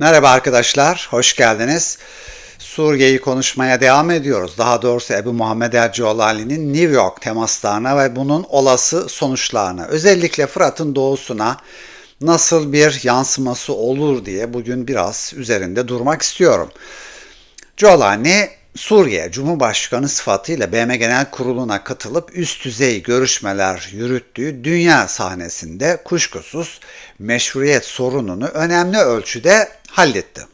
Merhaba arkadaşlar, hoş geldiniz. Suriye'yi konuşmaya devam ediyoruz. Daha doğrusu Ebu Muhammed el-Ciolali'nin New York temaslarına ve bunun olası sonuçlarına, özellikle Fırat'ın doğusuna nasıl bir yansıması olur diye bugün biraz üzerinde durmak istiyorum. Giolani Suriye Cumhurbaşkanı sıfatıyla BM Genel Kurulu'na katılıp üst düzey görüşmeler yürüttüğü dünya sahnesinde kuşkusuz meşruiyet sorununu önemli ölçüde halletti.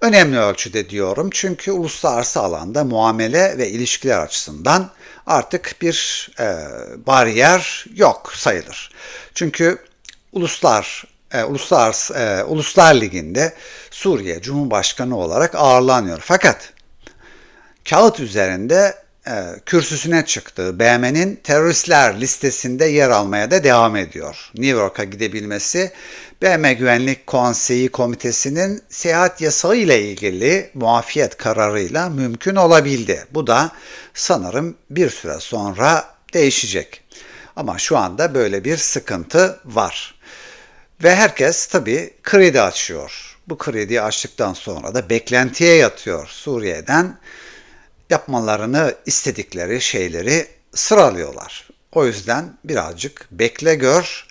Önemli ölçüde diyorum çünkü uluslararası alanda muamele ve ilişkiler açısından artık bir e, bariyer yok sayılır. Çünkü uluslar e, uluslararası e, Uluslar Ligi'nde Suriye Cumhurbaşkanı olarak ağırlanıyor. Fakat kağıt üzerinde e, kürsüsüne çıktığı BM'nin teröristler listesinde yer almaya da devam ediyor. New York'a gidebilmesi BM Güvenlik Konseyi Komitesi'nin seyahat yasağı ile ilgili muafiyet kararıyla mümkün olabildi. Bu da sanırım bir süre sonra değişecek. Ama şu anda böyle bir sıkıntı var. Ve herkes tabii kredi açıyor. Bu krediyi açtıktan sonra da beklentiye yatıyor Suriye'den yapmalarını istedikleri şeyleri sıralıyorlar. O yüzden birazcık bekle gör.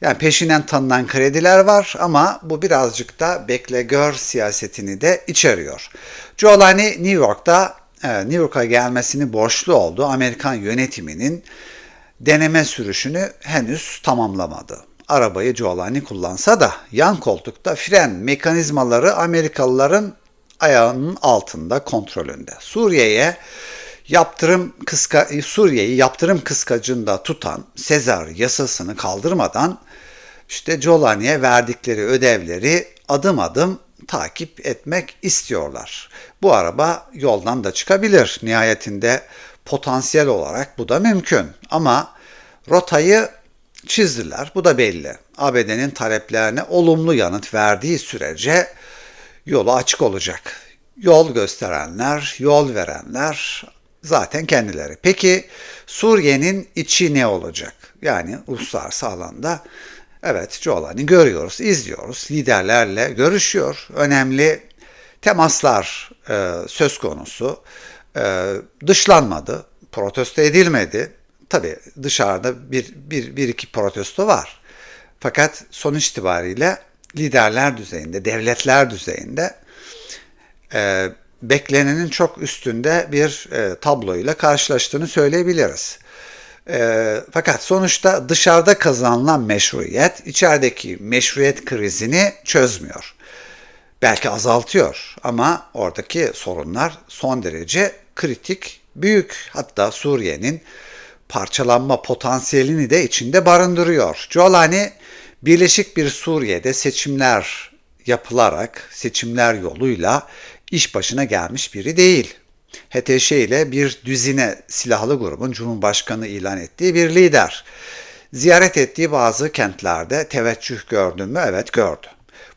Yani peşinden tanınan krediler var ama bu birazcık da bekle gör siyasetini de içeriyor. Giuliani New York'ta e, New York'a gelmesini borçlu olduğu Amerikan yönetiminin deneme sürüşünü henüz tamamlamadı. Arabayı Giuliani kullansa da yan koltukta fren mekanizmaları Amerikalıların ayağının altında kontrolünde. Suriye'ye yaptırım kıska Suriye'yi yaptırım kıskacında tutan Sezar yasasını kaldırmadan işte Giuliani'ye verdikleri ödevleri adım adım takip etmek istiyorlar. Bu araba yoldan da çıkabilir. Nihayetinde potansiyel olarak bu da mümkün. Ama rotayı çizdiler. Bu da belli. ABD'nin taleplerine olumlu yanıt verdiği sürece yolu açık olacak. Yol gösterenler, yol verenler zaten kendileri. Peki Suriye'nin içi ne olacak? Yani uluslararası alanda evet Giuliani görüyoruz, izliyoruz. Liderlerle görüşüyor. Önemli temaslar e, söz konusu. E, dışlanmadı, protesto edilmedi. Tabi dışarıda bir, bir, bir iki protesto var. Fakat sonuç itibariyle liderler düzeyinde, devletler düzeyinde e, beklenenin çok üstünde bir e, tabloyla karşılaştığını söyleyebiliriz. E, fakat sonuçta dışarıda kazanılan meşruiyet içerideki meşruiyet krizini çözmüyor. Belki azaltıyor ama oradaki sorunlar son derece kritik, büyük. Hatta Suriye'nin parçalanma potansiyelini de içinde barındırıyor. Giuliani Birleşik bir Suriye'de seçimler yapılarak, seçimler yoluyla iş başına gelmiş biri değil. HTŞ ile bir düzine silahlı grubun Cumhurbaşkanı ilan ettiği bir lider. Ziyaret ettiği bazı kentlerde teveccüh gördün mü? Evet gördü.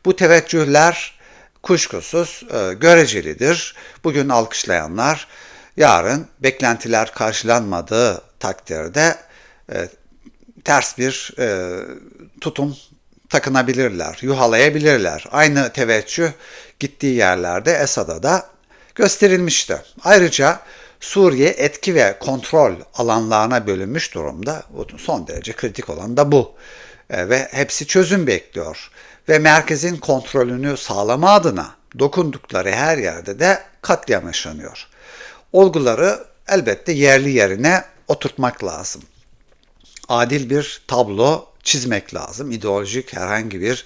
Bu teveccühler kuşkusuz e, görecelidir. Bugün alkışlayanlar yarın beklentiler karşılanmadığı takdirde e, ters bir e, tutum takınabilirler, yuhalayabilirler. Aynı teveccüh gittiği yerlerde Esad'a da gösterilmişti. Ayrıca Suriye etki ve kontrol alanlarına bölünmüş durumda. Son derece kritik olan da bu. E, ve hepsi çözüm bekliyor. Ve merkezin kontrolünü sağlama adına dokundukları her yerde de katliam yaşanıyor. Olguları elbette yerli yerine oturtmak lazım. Adil bir tablo çizmek lazım. İdeolojik herhangi bir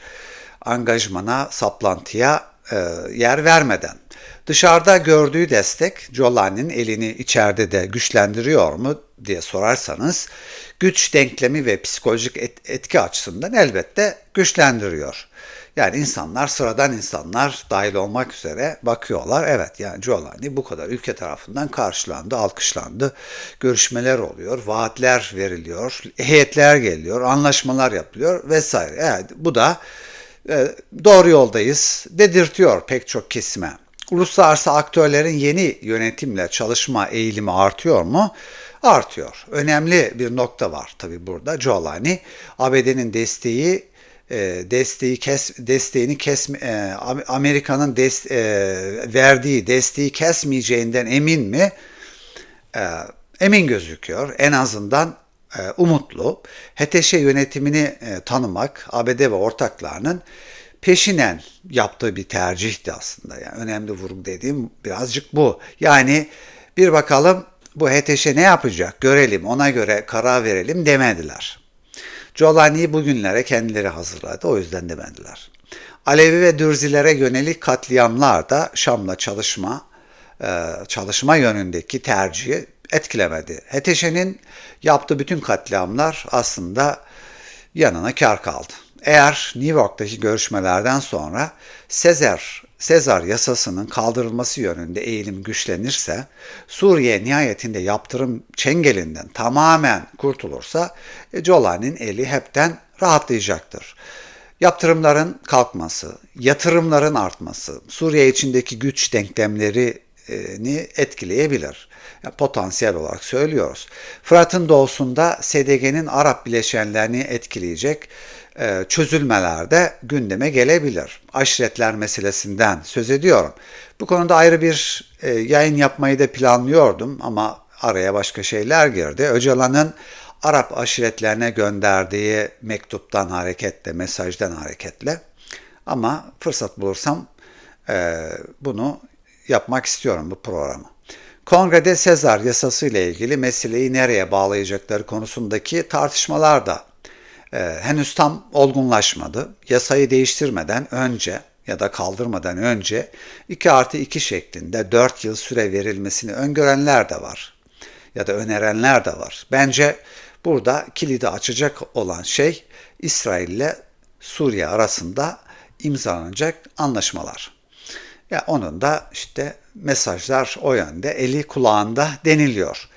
angajmana, saplantıya e, yer vermeden. Dışarıda gördüğü destek Giuliani'nin elini içeride de güçlendiriyor mu diye sorarsanız güç denklemi ve psikolojik et, etki açısından elbette güçlendiriyor. Yani insanlar sıradan insanlar dahil olmak üzere bakıyorlar. Evet yani Giuliani bu kadar ülke tarafından karşılandı, alkışlandı. Görüşmeler oluyor, vaatler veriliyor, heyetler geliyor, anlaşmalar yapılıyor vesaire. Evet bu da e, doğru yoldayız dedirtiyor pek çok kesime. Uluslararası aktörlerin yeni yönetimle çalışma eğilimi artıyor mu? Artıyor. Önemli bir nokta var tabi burada. Giuliani, ABD'nin desteği e, desteği kes desteğini kes e, Amerika'nın des, e, verdiği desteği kesmeyeceğinden emin mi? Emin gözüküyor. En azından umutlu. HTŞ yönetimini tanımak ABD ve ortaklarının peşinen yaptığı bir tercihti aslında. Yani önemli vurgu dediğim birazcık bu. Yani bir bakalım bu HTŞ ne yapacak görelim ona göre karar verelim demediler. Giovanni'yi bugünlere kendileri hazırladı o yüzden demediler. Alevi ve Dürzilere yönelik katliamlar da Şam'la çalışma e, çalışma yönündeki tercihi etkilemedi. HTŞ'nin yaptığı bütün katliamlar aslında yanına kar kaldı. Eğer New York'taki görüşmelerden sonra Sezar, Sezar yasasının kaldırılması yönünde eğilim güçlenirse, Suriye nihayetinde yaptırım çengelinden tamamen kurtulursa, e, Jolani'nin eli hepten rahatlayacaktır. Yaptırımların kalkması, yatırımların artması, Suriye içindeki güç denklemlerini etkileyebilir. Potansiyel olarak söylüyoruz. Fırat'ın doğusunda SDG'nin Arap bileşenlerini etkileyecek e, çözülmeler de gündeme gelebilir. Aşiretler meselesinden söz ediyorum. Bu konuda ayrı bir e, yayın yapmayı da planlıyordum ama araya başka şeyler girdi. Öcalan'ın Arap aşiretlerine gönderdiği mektuptan hareketle, mesajdan hareketle ama fırsat bulursam e, bunu yapmak istiyorum bu programı. Kongrede Sezar yasası ile ilgili meseleyi nereye bağlayacakları konusundaki tartışmalar da e, henüz tam olgunlaşmadı. Yasayı değiştirmeden önce ya da kaldırmadan önce 2 artı 2 şeklinde 4 yıl süre verilmesini öngörenler de var. Ya da önerenler de var. Bence burada kilidi açacak olan şey İsrail ile Suriye arasında imzalanacak anlaşmalar. Ya onun da işte mesajlar o yönde eli kulağında deniliyor.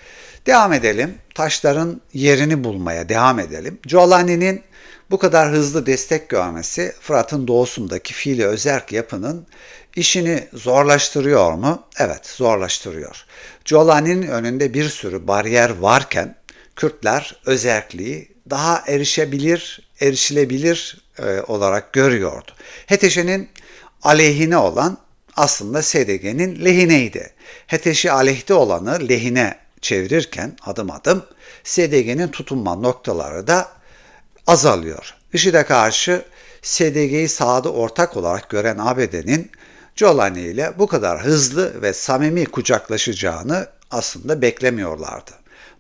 Devam edelim. Taşların yerini bulmaya devam edelim. Giovanni'nin bu kadar hızlı destek görmesi Fırat'ın doğusundaki fiili özerk yapının işini zorlaştırıyor mu? Evet, zorlaştırıyor. Giovanni'nin önünde bir sürü bariyer varken Kürtler özerkliği daha erişebilir, erişilebilir e, olarak görüyordu. HTŞ'nin aleyhine olan aslında SDG'nin lehineydi. HTŞ aleyhte olanı lehine çevirirken adım adım SDG'nin tutunma noktaları da azalıyor. IŞİD'e karşı SDG'yi sahada ortak olarak gören ABD'nin Jolani ile bu kadar hızlı ve samimi kucaklaşacağını aslında beklemiyorlardı.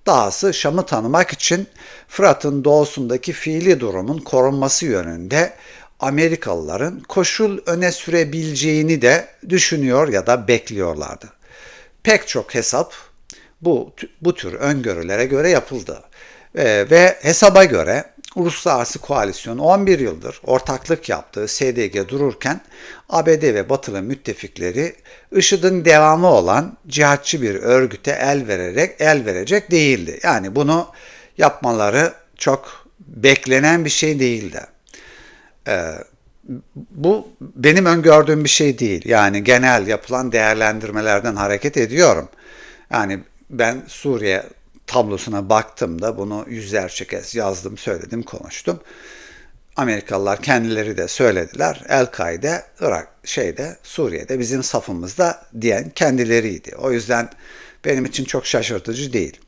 Dahası Şam'ı tanımak için Fırat'ın doğusundaki fiili durumun korunması yönünde Amerikalıların koşul öne sürebileceğini de düşünüyor ya da bekliyorlardı. Pek çok hesap bu, bu tür öngörülere göre yapıldı. Ee, ve hesaba göre Uluslararası Koalisyon 11 yıldır ortaklık yaptığı SDG dururken ABD ve batılı müttefikleri IŞİD'in devamı olan cihatçı bir örgüte el vererek el verecek değildi. Yani bunu yapmaları çok beklenen bir şey değildi. Ee, bu benim öngördüğüm bir şey değil. Yani genel yapılan değerlendirmelerden hareket ediyorum. Yani ben Suriye tablosuna baktım da bunu yüzlerce kez yazdım, söyledim, konuştum. Amerikalılar kendileri de söylediler. El-Kaide Irak şeyde Suriye'de bizim safımızda diyen kendileriydi. O yüzden benim için çok şaşırtıcı değil.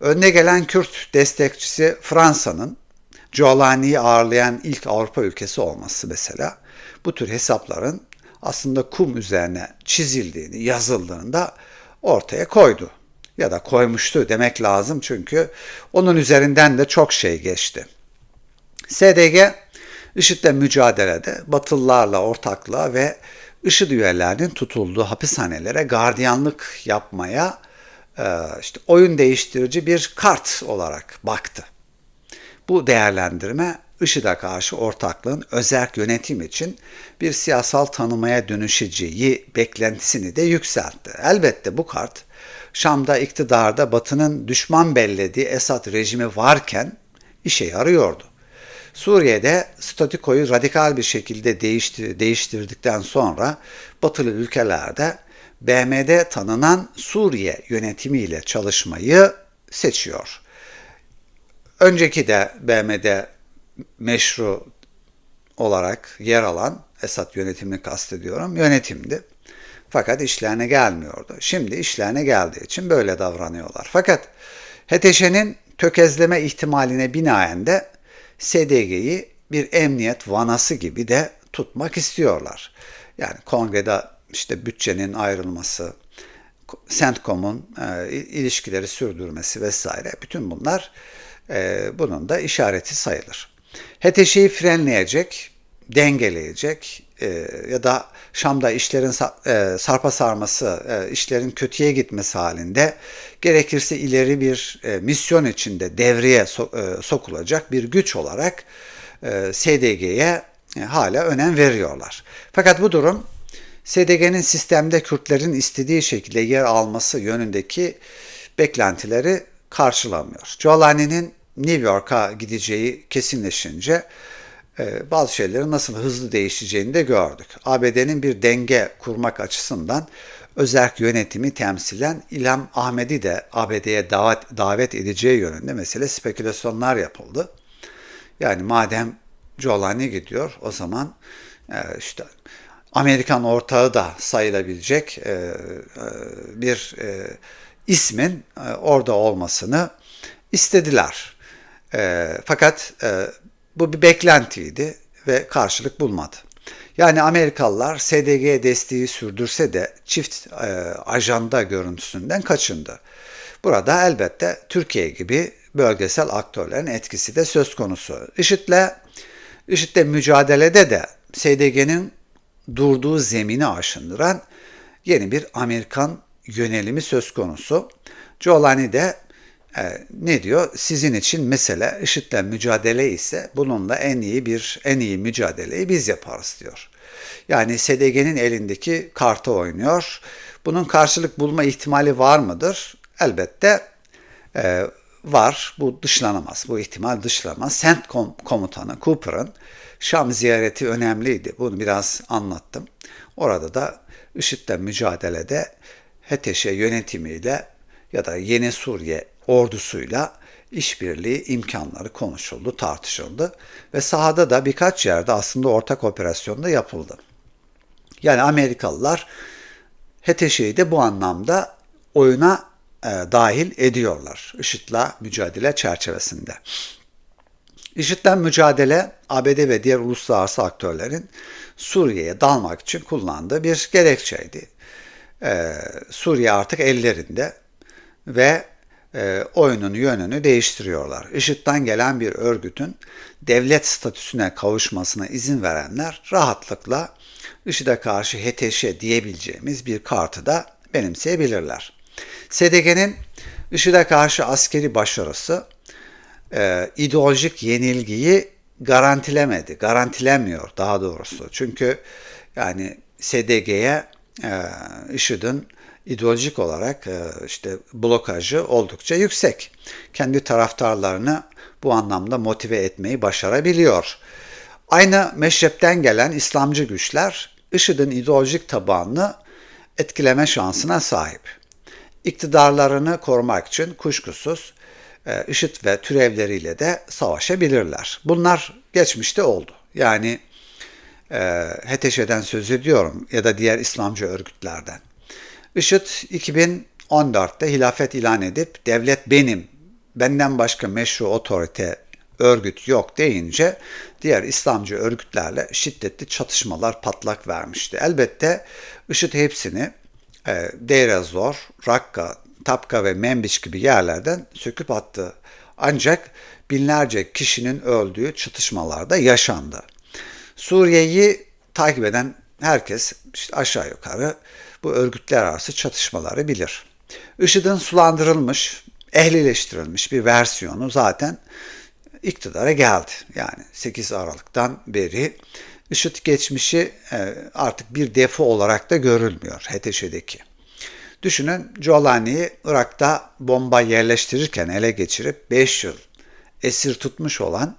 Önde gelen Kürt destekçisi Fransa'nın Giovanni'yi ağırlayan ilk Avrupa ülkesi olması mesela bu tür hesapların aslında kum üzerine çizildiğini, yazıldığını da ortaya koydu ya da koymuştu demek lazım çünkü onun üzerinden de çok şey geçti. SDG IŞİD'le mücadelede Batılılarla ortaklığa ve IŞİD üyelerinin tutulduğu hapishanelere gardiyanlık yapmaya e, işte oyun değiştirici bir kart olarak baktı. Bu değerlendirme IŞİD'e karşı ortaklığın özerk yönetim için bir siyasal tanımaya dönüşeceği beklentisini de yükseltti. Elbette bu kart Şam'da iktidarda Batı'nın düşman bellediği Esad rejimi varken işe yarıyordu. Suriye'de statikoyu radikal bir şekilde değiştir, değiştirdikten sonra batılı ülkelerde BM'de tanınan Suriye yönetimiyle çalışmayı seçiyor. Önceki de BM'de meşru olarak yer alan Esad yönetimini kastediyorum yönetimdi. Fakat işlerine gelmiyordu. Şimdi işlerine geldiği için böyle davranıyorlar. Fakat HTŞ'nin tökezleme ihtimaline binaen de SDG'yi bir emniyet vanası gibi de tutmak istiyorlar. Yani kongrede işte bütçenin ayrılması, CENTCOM'un e, ilişkileri sürdürmesi vesaire bütün bunlar e, bunun da işareti sayılır. HTŞ'yi frenleyecek, dengeleyecek e, ya da Şam'da işlerin e, sarpa sarması, e, işlerin kötüye gitmesi halinde gerekirse ileri bir e, misyon içinde devreye so, e, sokulacak bir güç olarak e, SDG'ye e, hala önem veriyorlar. Fakat bu durum SDG'nin sistemde Kürtlerin istediği şekilde yer alması yönündeki beklentileri karşılamıyor. Jolani'nin New York'a gideceği kesinleşince e, bazı şeylerin nasıl hızlı değişeceğini de gördük. ABD'nin bir denge kurmak açısından özerk yönetimi temsilen İlham Ahmet'i de ABD'ye davet, davet edeceği yönünde mesele spekülasyonlar yapıldı. Yani madem Jolani gidiyor o zaman e, işte Amerikan ortağı da sayılabilecek e, bir ismin orada olmasını istediler. Fakat bu bir beklentiydi ve karşılık bulmadı. Yani Amerikalılar SDG desteği sürdürse de çift e, ajanda görüntüsünden kaçındı. Burada elbette Türkiye gibi bölgesel aktörlerin etkisi de söz konusu. IŞİD'le IŞİD'le mücadelede de SDG'nin durduğu zemini aşındıran yeni bir Amerikan yönelimi söz konusu. Giolani de e, ne diyor? Sizin için mesele IŞİD'le mücadele ise bununla en iyi bir en iyi mücadeleyi biz yaparız diyor. Yani SDG'nin elindeki kartı oynuyor. Bunun karşılık bulma ihtimali var mıdır? Elbette e, var. Bu dışlanamaz. Bu ihtimal dışlanamaz. CENTCOM komutanı Cooper'ın Şam ziyareti önemliydi. Bunu biraz anlattım. Orada da IŞİD'le mücadelede HTŞ yönetimiyle ya da Yeni Suriye ordusuyla işbirliği imkanları konuşuldu, tartışıldı ve sahada da birkaç yerde aslında ortak operasyonda yapıldı. Yani Amerikalılar HTŞ'yi de bu anlamda oyuna e, dahil ediyorlar IŞİD'le mücadele çerçevesinde. IŞİD'le mücadele ABD ve diğer uluslararası aktörlerin Suriye'ye dalmak için kullandığı bir gerekçeydi. Ee, Suriye artık ellerinde ve e, oyunun yönünü değiştiriyorlar. IŞİD'den gelen bir örgütün devlet statüsüne kavuşmasına izin verenler rahatlıkla IŞİD'e karşı HTŞ diyebileceğimiz bir kartı da benimseyebilirler. SDG'nin IŞİD'e karşı askeri başarısı e, ideolojik yenilgiyi garantilemedi, garantilemiyor daha doğrusu. Çünkü yani SDG'ye e, IŞİD'in ideolojik olarak e, işte blokajı oldukça yüksek. Kendi taraftarlarını bu anlamda motive etmeyi başarabiliyor. Aynı meşrepten gelen İslamcı güçler IŞİD'in ideolojik tabanını etkileme şansına sahip. İktidarlarını korumak için kuşkusuz e, IŞİD ve türevleriyle de savaşabilirler. Bunlar geçmişte oldu. Yani e, HTŞ'den söz ediyorum ya da diğer İslamcı örgütlerden. IŞİD 2014'te hilafet ilan edip devlet benim, benden başka meşru otorite örgüt yok deyince diğer İslamcı örgütlerle şiddetli çatışmalar patlak vermişti. Elbette IŞİD hepsini e, Deir ez-Zor, Rakka, Tapka ve Membiç gibi yerlerden söküp attı. Ancak binlerce kişinin öldüğü çatışmalarda yaşandı. Suriye'yi takip eden herkes işte aşağı yukarı bu örgütler arası çatışmaları bilir. IŞİD'in sulandırılmış, ehlileştirilmiş bir versiyonu zaten iktidara geldi. Yani 8 Aralık'tan beri IŞİD geçmişi e, artık bir defo olarak da görülmüyor HTŞ'deki. Düşünün Jolani'yi Irak'ta bomba yerleştirirken ele geçirip 5 yıl esir tutmuş olan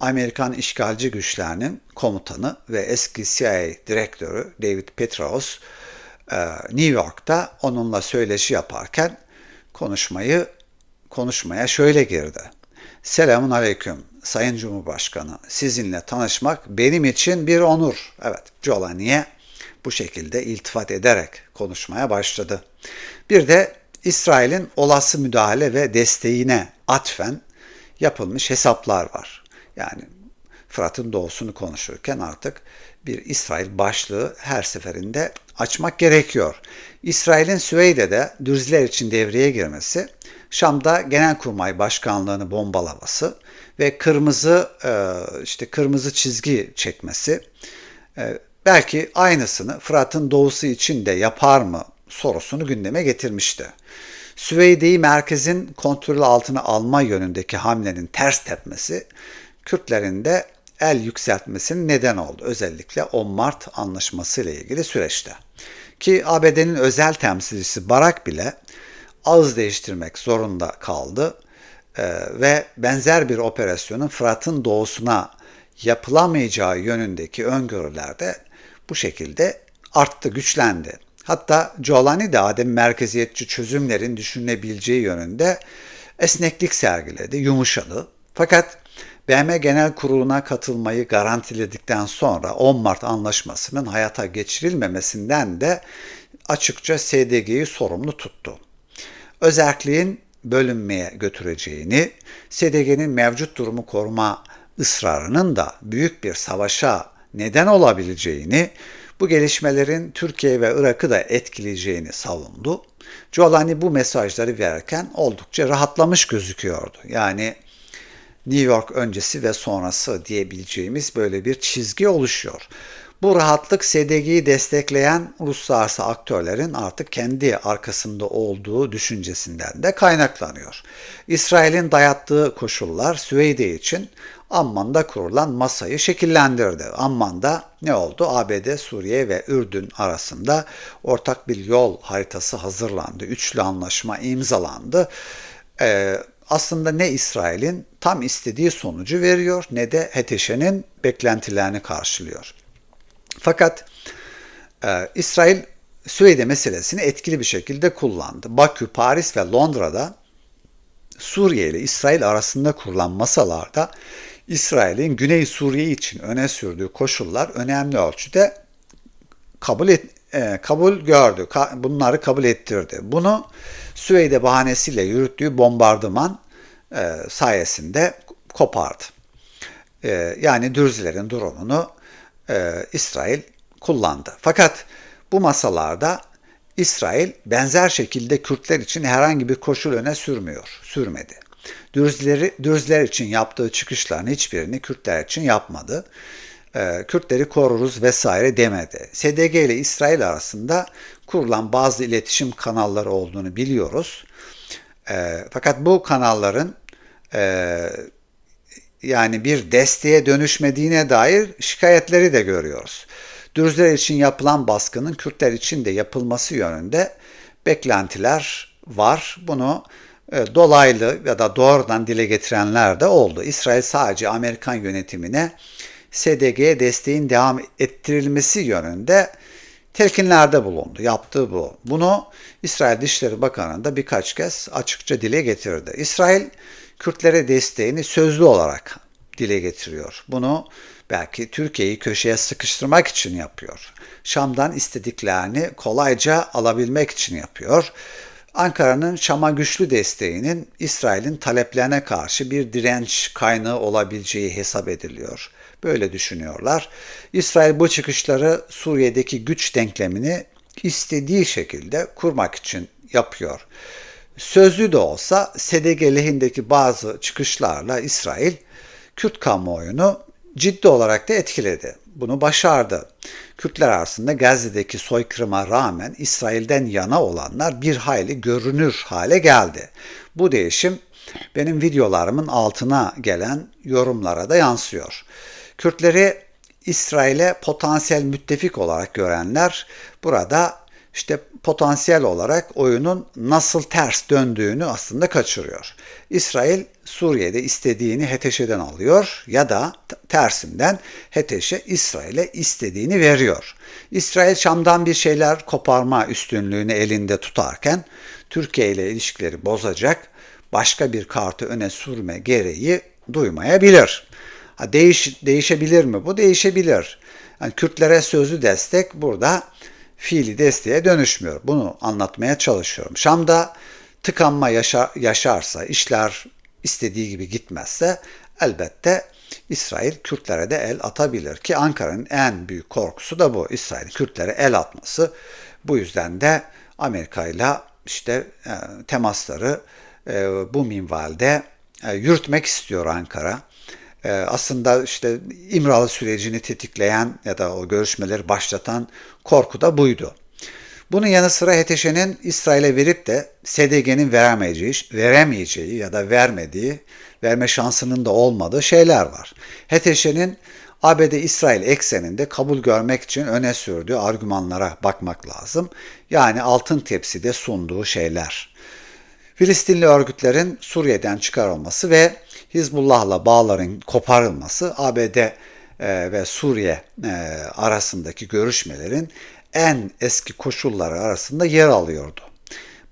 Amerikan işgalci güçlerinin komutanı ve eski CIA direktörü David Petraeus New York'ta onunla söyleşi yaparken konuşmayı konuşmaya şöyle girdi. Selamun aleyküm. Sayın Cumhurbaşkanı sizinle tanışmak benim için bir onur. Evet, Jolani'ye bu şekilde iltifat ederek konuşmaya başladı. Bir de İsrail'in olası müdahale ve desteğine atfen yapılmış hesaplar var. Yani Fırat'ın doğusunu konuşurken artık bir İsrail başlığı her seferinde açmak gerekiyor. İsrail'in Süveyde'de Dürzler için devreye girmesi, Şam'da Genelkurmay Başkanlığını bombalaması ve kırmızı e, işte kırmızı çizgi çekmesi e, belki aynısını Fırat'ın doğusu için de yapar mı sorusunu gündeme getirmişti. Süveyde'yi merkezin kontrolü altına alma yönündeki hamlenin ters tepmesi Kürtlerin de el yükseltmesinin neden oldu. Özellikle 10 Mart anlaşması ile ilgili süreçte. Ki ABD'nin özel temsilcisi Barak bile ağız değiştirmek zorunda kaldı ee, ve benzer bir operasyonun Fırat'ın doğusuna yapılamayacağı yönündeki öngörüler de bu şekilde arttı, güçlendi. Hatta Giolani de adem merkeziyetçi çözümlerin düşünülebileceği yönünde esneklik sergiledi, yumuşadı. Fakat BM Genel Kurulu'na katılmayı garantiledikten sonra 10 Mart Anlaşması'nın hayata geçirilmemesinden de açıkça SDG'yi sorumlu tuttu. Özelliğin bölünmeye götüreceğini, SDG'nin mevcut durumu koruma ısrarının da büyük bir savaşa neden olabileceğini, bu gelişmelerin Türkiye ve Irak'ı da etkileyeceğini savundu. Giolani bu mesajları verirken oldukça rahatlamış gözüküyordu. Yani New York öncesi ve sonrası diyebileceğimiz böyle bir çizgi oluşuyor. Bu rahatlık SDG'yi destekleyen uluslararası aktörlerin artık kendi arkasında olduğu düşüncesinden de kaynaklanıyor. İsrail'in dayattığı koşullar Süveyde için Amman'da kurulan masayı şekillendirdi. Amman'da ne oldu? ABD, Suriye ve Ürdün arasında ortak bir yol haritası hazırlandı. Üçlü anlaşma imzalandı. Ee, aslında ne İsrail'in tam istediği sonucu veriyor ne de HTŞ'nin beklentilerini karşılıyor. Fakat e, İsrail Süveyde meselesini etkili bir şekilde kullandı. Bakü, Paris ve Londra'da Suriye ile İsrail arasında kurulan masalarda İsrail'in Güney Suriye için öne sürdüğü koşullar önemli ölçüde kabul et, e, kabul gördü. Bunları kabul ettirdi. Bunu Süveyde bahanesiyle yürüttüğü bombardıman e, sayesinde kopardı. E, yani Dürzilerin durumunu İsrail kullandı. Fakat bu masalarda İsrail benzer şekilde Kürtler için herhangi bir koşul öne sürmüyor, sürmedi. Dürzleri, Dürzler için yaptığı çıkışların hiçbirini Kürtler için yapmadı. E, Kürtleri koruruz vesaire demedi. SDG ile İsrail arasında kurulan bazı iletişim kanalları olduğunu biliyoruz. E, fakat bu kanalların e, yani bir desteğe dönüşmediğine dair şikayetleri de görüyoruz. Dürzler için yapılan baskının Kürtler için de yapılması yönünde beklentiler var. Bunu dolaylı ya da doğrudan dile getirenler de oldu. İsrail sadece Amerikan yönetimine SDG'ye desteğin devam ettirilmesi yönünde telkinlerde bulundu. Yaptığı bu. Bunu İsrail Dışişleri Bakanı da birkaç kez açıkça dile getirdi. İsrail Kürtlere desteğini sözlü olarak dile getiriyor. Bunu belki Türkiye'yi köşeye sıkıştırmak için yapıyor. Şam'dan istediklerini kolayca alabilmek için yapıyor. Ankara'nın Şam'a güçlü desteğinin İsrail'in taleplerine karşı bir direnç kaynağı olabileceği hesap ediliyor. Böyle düşünüyorlar. İsrail bu çıkışları Suriye'deki güç denklemini istediği şekilde kurmak için yapıyor. Sözlü de olsa SDG lehindeki bazı çıkışlarla İsrail Kürt kamuoyunu ciddi olarak da etkiledi. Bunu başardı. Kürtler arasında Gazze'deki soykırıma rağmen İsrail'den yana olanlar bir hayli görünür hale geldi. Bu değişim benim videolarımın altına gelen yorumlara da yansıyor. Kürtleri İsrail'e potansiyel müttefik olarak görenler burada işte potansiyel olarak oyunun nasıl ters döndüğünü aslında kaçırıyor. İsrail Suriye'de istediğini HTŞ'den alıyor ya da tersinden HTŞ İsrail'e istediğini veriyor. İsrail Şam'dan bir şeyler koparma üstünlüğünü elinde tutarken Türkiye ile ilişkileri bozacak başka bir kartı öne sürme gereği duymayabilir. Ha, değiş, değişebilir mi? Bu değişebilir. Yani Kürtlere sözlü destek burada fiili desteğe dönüşmüyor. Bunu anlatmaya çalışıyorum. Şam'da tıkanma yaşa, yaşarsa, işler istediği gibi gitmezse elbette İsrail Kürtlere de el atabilir ki Ankara'nın en büyük korkusu da bu. İsrail Kürtlere el atması. Bu yüzden de Amerika ile işte e, temasları e, bu minvalde e, yürütmek istiyor Ankara. E, aslında işte İmralı sürecini tetikleyen ya da o görüşmeleri başlatan korku da buydu. Bunun yanı sıra HTŞ'nin İsrail'e verip de SDG'nin veremeyeceği, veremeyeceği ya da vermediği, verme şansının da olmadığı şeyler var. HTŞ'nin ABD-İsrail ekseninde kabul görmek için öne sürdüğü argümanlara bakmak lazım. Yani altın tepside sunduğu şeyler. Filistinli örgütlerin Suriye'den çıkarılması ve Hizbullah'la bağların koparılması ABD e, ve Suriye e, arasındaki görüşmelerin en eski koşulları arasında yer alıyordu.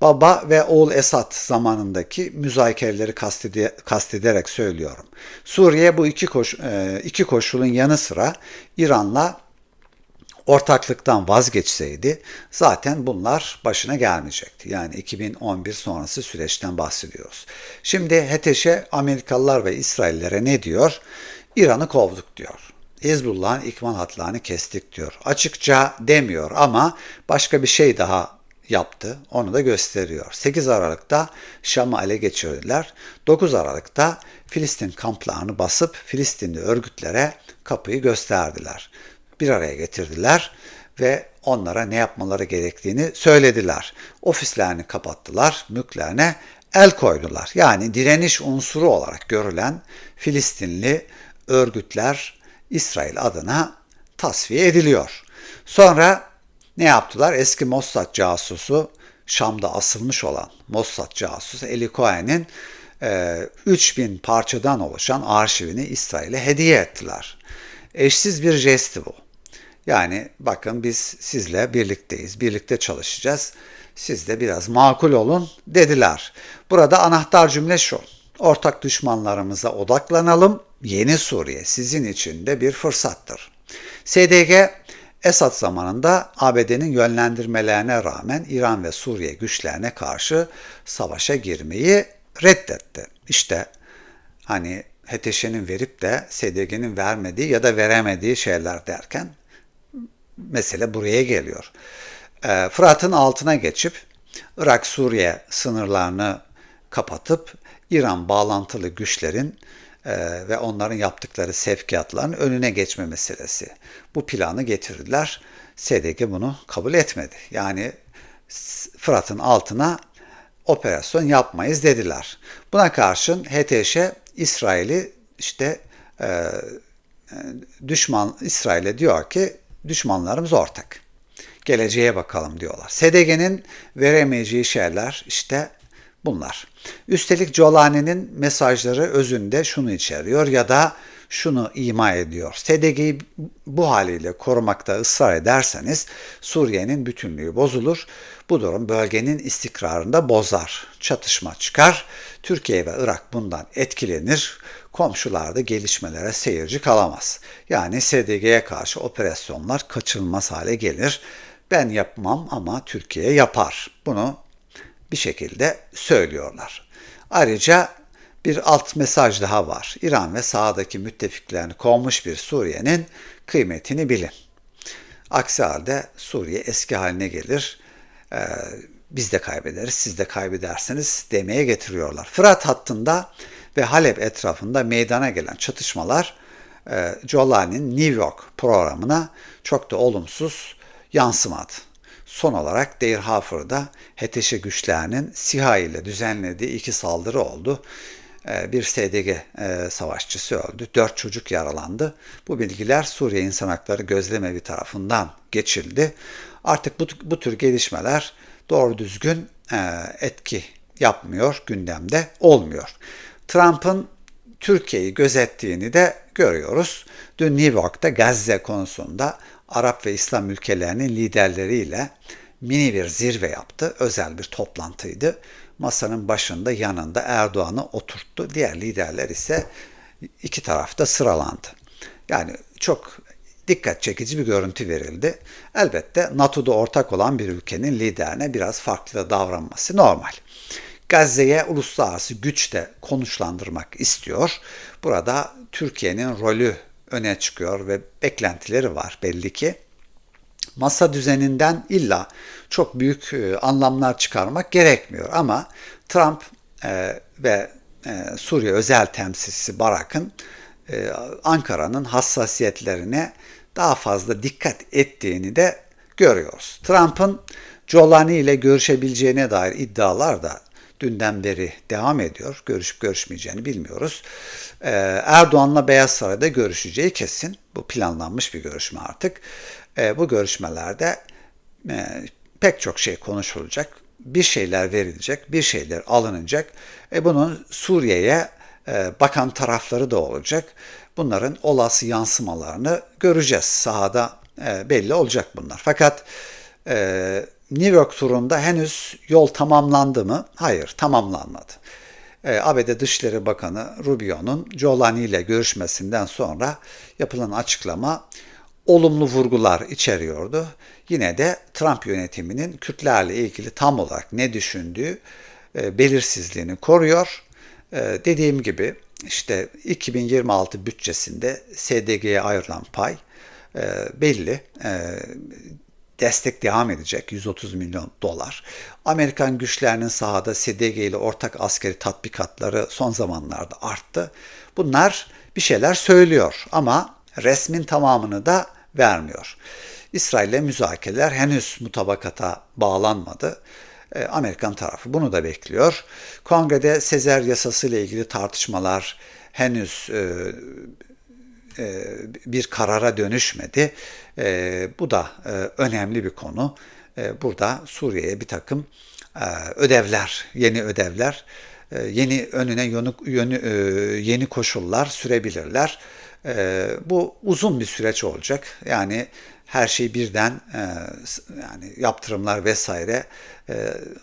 Baba ve oğul Esad zamanındaki müzakereleri kastede, kastederek söylüyorum. Suriye bu iki, koş, e, iki koşulun yanı sıra İran'la ortaklıktan vazgeçseydi zaten bunlar başına gelmeyecekti. Yani 2011 sonrası süreçten bahsediyoruz. Şimdi HTŞ Amerikalılar ve İsraillere ne diyor? İran'ı kovduk diyor. Hizbullah'ın ikmal hatlarını kestik diyor. Açıkça demiyor ama başka bir şey daha yaptı. Onu da gösteriyor. 8 Aralık'ta Şam'ı ele geçirdiler. 9 Aralık'ta Filistin kamplarını basıp Filistinli örgütlere kapıyı gösterdiler. Bir araya getirdiler ve onlara ne yapmaları gerektiğini söylediler. Ofislerini kapattılar, mülklerine el koydular. Yani direniş unsuru olarak görülen Filistinli örgütler İsrail adına tasfiye ediliyor. Sonra ne yaptılar? Eski Mossad casusu Şam'da asılmış olan Mossad casusu Eli Cohen'in e, 3000 parçadan oluşan arşivini İsrail'e hediye ettiler. Eşsiz bir jesti bu. Yani bakın biz sizle birlikteyiz, birlikte çalışacağız. Siz de biraz makul olun dediler. Burada anahtar cümle şu. Ortak düşmanlarımıza odaklanalım. Yeni Suriye sizin için de bir fırsattır. SDG Esad zamanında ABD'nin yönlendirmelerine rağmen İran ve Suriye güçlerine karşı savaşa girmeyi reddetti. İşte hani HTŞ'nin verip de SDG'nin vermediği ya da veremediği şeyler derken mesele buraya geliyor. Ee, Fırat'ın altına geçip Irak-Suriye sınırlarını kapatıp İran bağlantılı güçlerin e, ve onların yaptıkları sevkiyatların önüne geçme meselesi. Bu planı getirdiler. SDG bunu kabul etmedi. Yani Fırat'ın altına operasyon yapmayız dediler. Buna karşın HTŞ İsrail'i işte e, düşman İsrail'e diyor ki düşmanlarımız ortak. Geleceğe bakalım diyorlar. SDG'nin veremeyeceği şeyler işte bunlar. Üstelik Jolani'nin mesajları özünde şunu içeriyor ya da şunu ima ediyor. SDG'yi bu haliyle korumakta ısrar ederseniz Suriye'nin bütünlüğü bozulur. Bu durum bölgenin istikrarında bozar. Çatışma çıkar. Türkiye ve Irak bundan etkilenir. Komşularda gelişmelere seyirci kalamaz. Yani SDG'ye karşı operasyonlar kaçınılmaz hale gelir. Ben yapmam ama Türkiye yapar. Bunu bir şekilde söylüyorlar. Ayrıca bir alt mesaj daha var. İran ve sahadaki müttefiklerini kovmuş bir Suriye'nin kıymetini bilin. Aksi halde Suriye eski haline gelir. Ee, biz de kaybederiz, siz de kaybedersiniz demeye getiriyorlar. Fırat hattında ve Halep etrafında meydana gelen çatışmalar e, Jolani'nin New York programına çok da olumsuz yansımadı. Son olarak Deir Hafer'da HTŞ güçlerinin SİHA ile düzenlediği iki saldırı oldu. Ee, bir SDG e, savaşçısı öldü. Dört çocuk yaralandı. Bu bilgiler Suriye İnsan Hakları Gözlemevi tarafından geçildi. Artık bu, bu tür gelişmeler doğru düzgün e, etki yapmıyor, gündemde olmuyor. Trump'ın Türkiye'yi gözettiğini de görüyoruz. Dün New York'ta Gazze konusunda Arap ve İslam ülkelerinin liderleriyle mini bir zirve yaptı. Özel bir toplantıydı. Masanın başında yanında Erdoğan'ı oturttu. Diğer liderler ise iki tarafta sıralandı. Yani çok dikkat çekici bir görüntü verildi. Elbette NATO'da ortak olan bir ülkenin liderine biraz farklı davranması normal. Gazze'ye uluslararası güç de konuşlandırmak istiyor. Burada Türkiye'nin rolü öne çıkıyor ve beklentileri var belli ki. Masa düzeninden illa çok büyük e, anlamlar çıkarmak gerekmiyor ama Trump e, ve e, Suriye özel temsilcisi Barak'ın Ankara'nın hassasiyetlerine daha fazla dikkat ettiğini de görüyoruz. Trump'ın Jolani ile görüşebileceğine dair iddialar da dünden beri devam ediyor. Görüşüp görüşmeyeceğini bilmiyoruz. Ee, Erdoğan'la Beyaz Saray'da görüşeceği kesin. Bu planlanmış bir görüşme artık. Ee, bu görüşmelerde e, pek çok şey konuşulacak. Bir şeyler verilecek, bir şeyler alınacak. E, bunun Suriye'ye e, bakan tarafları da olacak. Bunların olası yansımalarını göreceğiz. Sahada e, belli olacak bunlar. Fakat e, New York turunda henüz yol tamamlandı mı? Hayır, tamamlanmadı. E, ABD Dışişleri Bakanı Rubio'nun Giuliani ile görüşmesinden sonra yapılan açıklama olumlu vurgular içeriyordu. Yine de Trump yönetiminin Kürtlerle ilgili tam olarak ne düşündüğü e, belirsizliğini koruyor. E, dediğim gibi işte 2026 bütçesinde SDG'ye ayrılan pay e, belli. Destek devam edecek 130 milyon dolar. Amerikan güçlerinin sahada SDG ile ortak askeri tatbikatları son zamanlarda arttı. Bunlar bir şeyler söylüyor ama resmin tamamını da vermiyor. İsrail ile müzakereler henüz mutabakata bağlanmadı. E, Amerikan tarafı bunu da bekliyor. Kongrede Sezer yasası ile ilgili tartışmalar henüz e, e, bir karara dönüşmedi. E, bu da e, önemli bir konu. Burada Suriye'ye bir takım ödevler, yeni ödevler, yeni önüne yönü, yönü, yeni koşullar sürebilirler. Bu uzun bir süreç olacak. Yani her şey birden yani yaptırımlar vesaire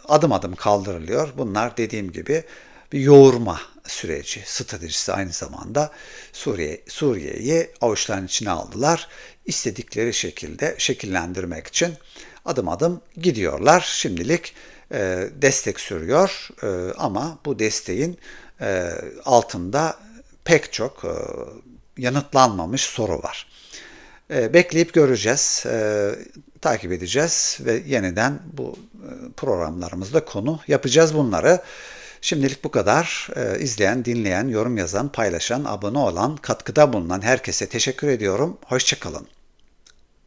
adım adım kaldırılıyor. Bunlar dediğim gibi bir yoğurma süreci, stratejisi aynı zamanda Suriye Suriye'yi avuçların içine aldılar. İstedikleri şekilde şekillendirmek için adım adım gidiyorlar. Şimdilik e, destek sürüyor e, ama bu desteğin e, altında pek çok e, yanıtlanmamış soru var. E, bekleyip göreceğiz, e, takip edeceğiz ve yeniden bu e, programlarımızda konu yapacağız bunları. Şimdilik bu kadar. Ee, izleyen, dinleyen, yorum yazan, paylaşan, abone olan, katkıda bulunan herkese teşekkür ediyorum. Hoşçakalın.